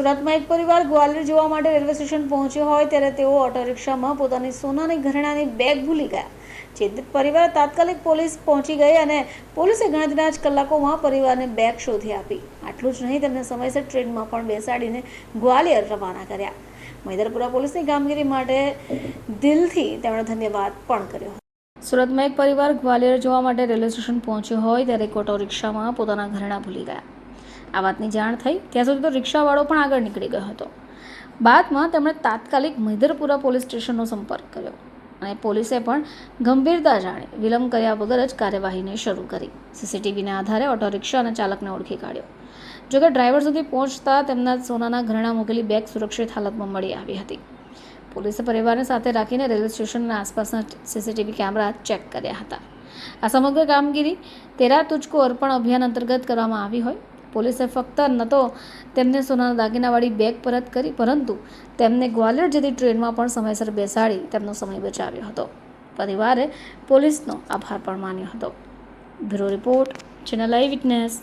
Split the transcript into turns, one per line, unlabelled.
સુરતમાં એક પરિવાર ગ્વાલિયર જોવા માટે રેલવે સ્ટેશન પહોંચ્યો હોય ત્યારે તેઓ ઓટો રિક્ષામાં પોતાની સોનાની ઘરેણાની બેગ ભૂલી ગયા. ચિંતિત પરિવાર તાત્કાલિક પોલીસ પહોંચી ગઈ અને પોલીસે ગણતરીના જ કલાકોમાં પરિવારને બેગ શોધી આપી. આટલું જ નહીં, તેમને સમયસર ટ્રેનમાં પણ બેસાડીને ગ્વાલિયર રવાના કર્યા. મૈદરપુરા પોલીસની કામગીરી માટે દિલથી તેમણે ધન્યવાદ પણ કર્યો. સુરતમાં એક પરિવાર ગ્વાલિયર જોવા માટે રેલવે સ્ટેશન પહોંચ્યો હોય ત્યારે એક ઓટો રિક્ષામાં પોતાના ઘરેણાં ભૂલી ગયા. આ વાતની જાણ થઈ. ત્યાં સુધી તો રિક્ષાવાળો પણ આગળ નીકળી ગયો હતો. બાદમાં તેમણે તાત્કાલિક મૈદરપુરા પોલીસ સ્ટેશનનો સંપર્ક કર્યો અને પોલીસે પણ ગંભીરતા જાણે વિલંબ કર્યા વગર જ કાર્યવાહીને શરૂ કરી. સીસીટીવીના આધારે ઓટો રિક્ષા અને ચાલકને ઓળખી કાઢ્યો. જોકે ડ્રાઈવર સુધી પહોંચતા તેમના સોનાના ઘરેણા મૂકેલી બેગ સુરક્ષિત હાલતમાં મળી આવી હતી. પોલીસે પરિવારને સાથે રાખીને રેલવે સ્ટેશનના આસપાસના સીસીટીવી કેમેરા ચેક કર્યા હતા. આ સમગ્ર કામગીરી તેરા તુચકો અર્પણ અભિયાન અંતર્ગત કરવામાં આવી હોય પોલીસે ફક્ત ન તો તેમને સોનાના દાગીનાવાળી બેગ પરત કરી, પરંતુ તેમને ગ્વાલિયર જતી ટ્રેનમાં પણ સમયસર બેસાડી તેમનો સમય બચાવ્યો હતો. પરિવારે પોલીસનો આભાર પણ માન્યો હતો. Bureau report, channel I witness.